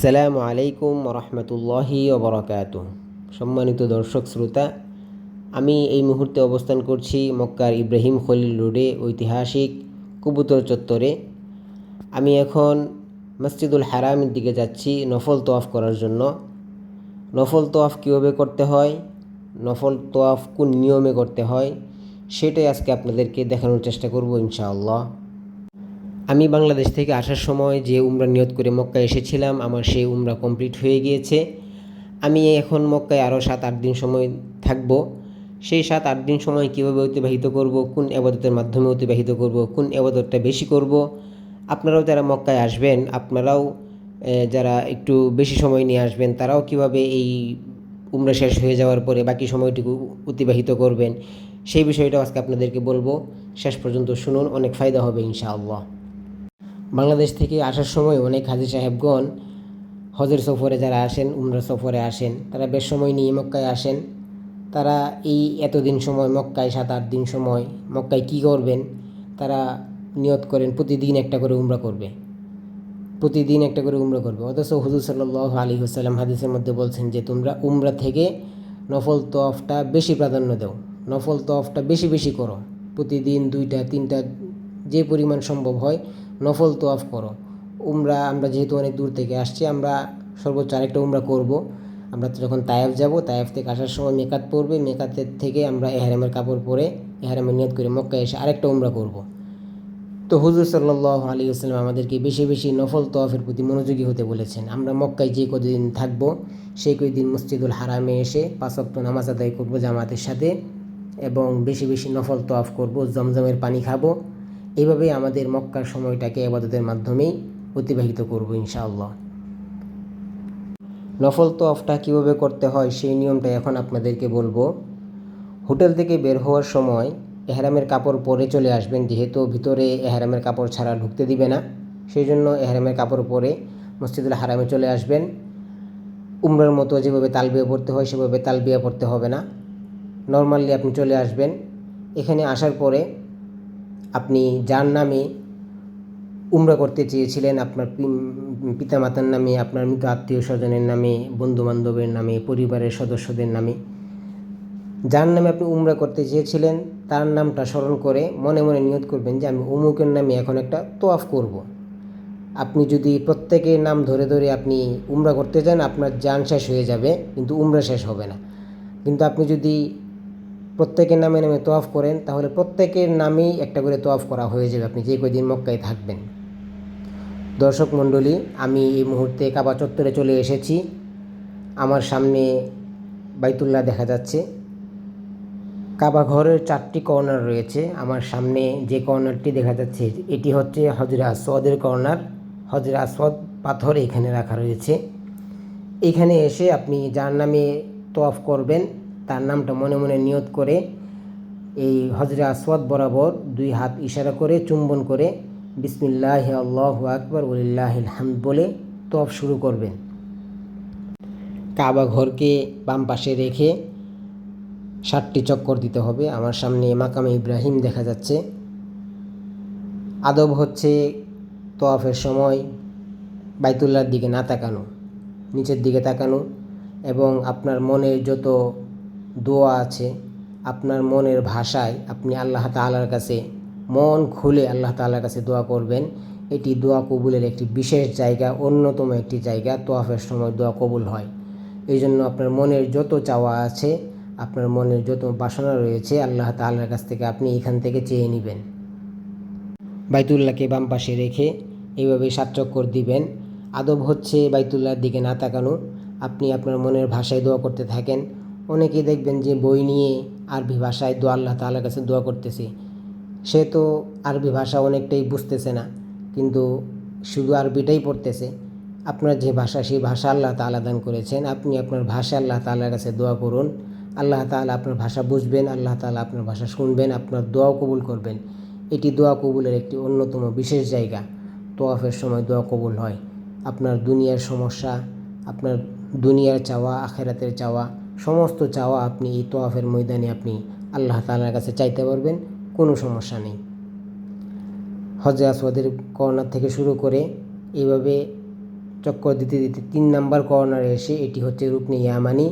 আসসালামু আলাইকুম রহমতুল্লাহি ওবরাকাত সম্মানিত দর্শক শ্রোতা, আমি এই মুহূর্তে অবস্থান করছি মক্কার ইব্রাহিম খলিল রোডে, ঐতিহাসিক কবুতর চত্বরে। আমি এখন মসজিদুল হারামের দিকে যাচ্ছি নফল তোয়াফ করার জন্য। নফল তোয়াফ কীভাবে করতে হয়? নফল তোয়াফ কোন নিয়মে করতে হয়? সেটাই আজকে আপনাদেরকে দেখানোর চেষ্টা করব ইনশাআল্লাহ। আমি বাংলাদেশ থেকে আসার সময় যে উমরা নিয়ত করে মক্কায় এসেছিলাম, আমার সেই উমরা কমপ্লিট হয়ে গিয়েছে। আমি এখন মক্কায় আরও সাত আট দিন সময় থাকব। সেই সাত আট দিন সময় কীভাবে অতিবাহিত করব, কোন আবাদতের মাধ্যমে অতিবাহিত করব, কোন আবাদতটা বেশি করব, আপনারাও যারা মক্কায় আসবেন, আপনারাও যারা একটু বেশি সময় নিয়ে আসবেন, তারাও কীভাবে এই উমরা শেষ হয়ে যাওয়ার পরে বাকি সময়টুকু অতিবাহিত করবেন, সেই বিষয়টাও আজকে আপনাদেরকে বলব। শেষ পর্যন্ত শুনুন, অনেক ফায়দা হবে ইনশাআল্লাহ। বাংলাদেশ থেকে আসার সময় অনেক হাজি সাহেবগণ হজের সফরে যারা আসেন, উমরা সফরে আসেন, তারা বেশ সময় নিয়ে মক্কায় আসেন। তারা এই এতদিন সময় মক্কায় সাত আট দিন সময় মক্কায় কী করবেন? তারা নিয়ত করেন প্রতিদিন একটা করে উমরা করবে। প্রতিদিন একটা করে উমরা করবে। অথচ হুজুর সাল্লাহ আলী হুসাল্লাম হাদিসের মধ্যে বলছেন যে, তোমরা উমরা থেকে নফল তফটা বেশি প্রাধান্য দাও। নফল তফটা বেশি বেশি করো। প্রতিদিন দুইটা, তিনটা যে পরিমাণ সম্ভব হয় নফল তোয়াফ করো। উমরা, আমরা যেহেতু অনেক দূর থেকে আসছি, আমরা সর্বোচ্চ আরেকটা উমরা করব। আমরা তো যখন তায়েফ যাব, তায়েফ থেকে আসার সময় মেকাত পড়বে মেকাতের থেকে আমরা এহারামের কাপড় পরে এহারামের নিয়ত করে মক্কায় এসে আরেকটা উমরা করব। তো হুজুর সাল্লাহ আলী আসসালাম আমাদেরকে বেশি বেশি নফল তোয়াফের প্রতি মনোযোগী হতে বলেছেন। আমরা মক্কায় যে কদিন থাকব, সেই কদিন মসজিদুল হারামে এসে পাঁচক্ত নামাজ আদায় করব জামাতের সাথে এবং বেশি বেশি নফল তোয়াফ করব, জমজমের পানি খাব। এইভাবেই আমাদের মক্কার সময়টাকে আবাদতের মাধ্যমেই অতিবাহিত করব ইনশাআল্লাহ। নফল তোয়াফটা কীভাবে করতে হয় সেই নিয়মটা এখন আপনাদেরকে বলব। হোটেল থেকে বের হওয়ার সময় এহরামের কাপড় পরে চলে আসবেন, যেহেতু ভিতরে এহরামের কাপড় ছাড়া ঢুকতে দিবে না। সেই জন্য এহরামের কাপড় পরে মসজিদুল হারামে চলে আসবেন। উমরার মতো যেভাবে তালবিয়া পড়তে হয়, সেভাবে তালবিয়া পড়তে হবে না। নর্মালি আপনি চলে আসবেন। এখানে আসার পরে আপনি যার নামে উমরা করতে চেয়েছিলেন, আপনার পিতামাতার নামে, আপনার মৃত আত্মীয় স্বজনের নামে বন্ধু বান্ধবের নামে, পরিবারের সদস্যদের নামে, যার নামে আপনি উমরা করতে চেয়েছিলেন, তার নামটা স্মরণ করে মনে মনে নিয়ত করবেন যে আমি অমুকের নামে এখন একটা তোয়াফ করব। আপনি যদি প্রত্যেকের নাম ধরে ধরে আপনি উমরা করতে যান, আপনার যান শেষ হয়ে যাবে, কিন্তু উমরা শেষ হবে না কিন্তু আপনি যদি প্রত্যেকের নামে নামে তোয়াফ করেন, তাহলে প্রত্যেকের নামেই একটা করে তোয়াফ করা হয়ে যাবে। আপনি যে কদিন মক্কায় থাকবেন। দর্শক মণ্ডলী, আমি এই মুহূর্তে কাবা চত্বরে চলে এসেছি। আমার সামনে বাইতুল্লাহ দেখা যাচ্ছে। কাবা ঘরের চারটি কর্নার রয়েছে। আমার সামনে যে কর্নারটি দেখা যাচ্ছে, এটি হচ্ছে হজরা আসওয়াদের কর্নার। হজরা আসওয়াদ পাথর এখানে রাখা রয়েছে। এখানে এসে আপনি যার নামে তোয়াফ করবেন তার নামটা মনে মনে নিয়ত করে এই হজরে আসওয়াদ বরাবর দুই হাত ইশারা করে, চুম্বন করে বিসমিল্লাহ আল্লাহ আকবর উলিল্লাহ হামদ বলে তোয়াফ শুরু করবেন। কাবা ঘরকে বাম পাশে রেখে ষাটটি চক্কর দিতে হবে। আমার সামনে মাকামে ইব্রাহিম দেখা যাচ্ছে। আদব হচ্ছে তোয়াফের সময় বাইতুল্লার দিকে না তাকানো, নিচের দিকে তাকানো এবং আপনার মনের যত দোয়া আছে, আপনার মনের ভাষায় আপনি আল্লাহ তাআলার কাছে মন খুলে আল্লাহ তাআলার কাছে দোয়া করবেন। এটি দোয়া কবুলের একটি বিশেষ জায়গা, অন্যতম একটি জায়গা, তোয়াফের সময় দোয়া কবুল হয়। এই জন্য আপনার মনের যত চাওয়া আছে, আপনার মনের যত বাসনা রয়েছে, আল্লাহ তাআলার কাছ থেকে আপনি এখান থেকে চেয়ে নেবেন। বাইতুল্লাহকে বাম পাশে রেখে এইভাবে সাত চক্কর দিবেন। আদব হচ্ছে বাইতুল্লাহর দিকে না তাকানো। আপনি আপনার মনের ভাষায় দোয়া করতে থাকেন। অনেকেই দেখবেন যে বই নিয়ে আরবি ভাষায় দোয়া, আল্লাহ তাআলার কাছে দোয়া করতেছে। সে তো আরবি ভাষা অনেকটাই বুঝতেছে না, কিন্তু শুধু আরবিটাই পড়তেছে। আপনার যে ভাষা সেই ভাষা আল্লাহ তাআলা দান করেছেন। আপনি আপনার ভাষা আল্লাহ তাআলার কাছে দোয়া করুন। আল্লাহ তাআলা আপনার ভাষা বুঝবেন, আল্লাহ তাআলা আপনার ভাষা শুনবেন, আপনার দোয়াও কবুল করবেন। এটি দোয়া কবুলের একটি অন্যতম বিশেষ জায়গা। তোয়াফের সময় দোয়া কবুল হয়। আপনার দুনিয়ার সমস্যা, আপনার দুনিয়ার চাওয়া, আখেরাতের চাওয়া সমস্ত চাওয়া আপনি এই তোয়াফের ময়দানে আপনি আল্লাহ তালার কাছে চাইতে পারবেন, কোনো সমস্যা নেই। হজে আসওয়াদের কর্নার থেকে শুরু করে এইভাবে চক্কর দিতে দিতে তিন নাম্বার কর্নারে এসে এটি হচ্ছে রুকনি ইয়ামানি।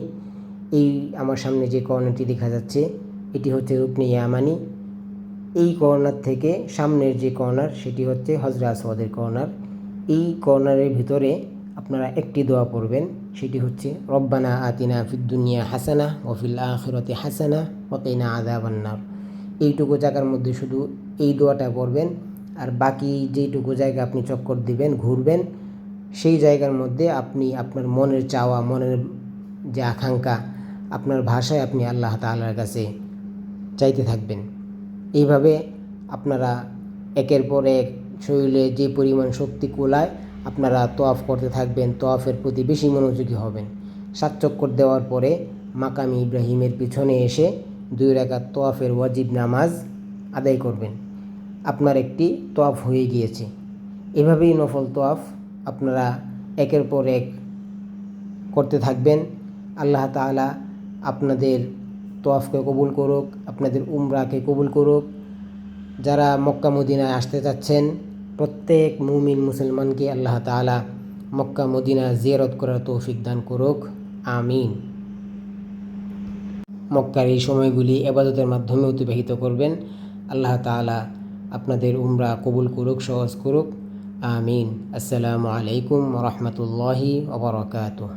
এই আমার সামনে যে কর্নারটি দেখা যাচ্ছে, এটি হচ্ছে রুকনি ইয়ামানি। এই কর্নার থেকে সামনের যে কর্নার সেটি হচ্ছে হজরা আসওয়াদের কর্নার এই কর্নারের ভিতরে আপনারা একটি দোয়া পড়বেন, সেটি হচ্ছে, রব্বানা আতিনা ফিদ্দুনিয়া হাসানা ওফিল আখিরতে হাসানা ওকিনা আদাবান্নার এইটুকু জায়গার মধ্যে শুধু এই দোয়াটা পড়বেন, আর বাকি যেইটুকু জায়গা আপনি চক্কর দিবেন, ঘুরবেন, সেই জায়গার মধ্যে আপনি আপনার মনের চাওয়া, মনের যে আকাঙ্ক্ষা, আপনার ভাষায় আপনি আল্লাহ তাআলার কাছে চাইতে থাকবেন। এইভাবে আপনারা একের পর এক শরীরে যে পরিমাণ শক্তি কোলায় আপনারা তোয়াফ করতে থাকবেন, তোয়াফের প্রতি বেশি মনোযোগী হবেন। সাত চক্কর দেওয়ার পরে মাকামি ইব্রাহিমের পিছনে এসে দুই রাকাত তোয়াফের ওয়াজিব নামাজ আদায় করবেন। আপনার একটি তোয়াফ হয়ে গিয়েছে। এভাবেই নফল তোয়াফ আপনারা একের পর এক করতে থাকবেন। আল্লাহ তাআলা আপনাদের তোয়াফকে কবুল করুক, আপনাদের উমরাকে কবুল করুক। যারা মক্কা মদিনায় আসতে চাচ্ছেন প্রত্যেক মুমিন মুসলমানকে আল্লাহ তালা মক্কা, মদিনা জিয়ারত করার তৌফিক দান করুক, আমিন। মক্কার এই সময়গুলি এবাদতের মাধ্যমে অতিবাহিত করবেন। আল্লাহ তালা আপনাদের উমরা কবুল করুক, সহজ করুক, আমিন। আসসালামু আলাইকুম রহমতুল্লাহি ওবরাকাতুহ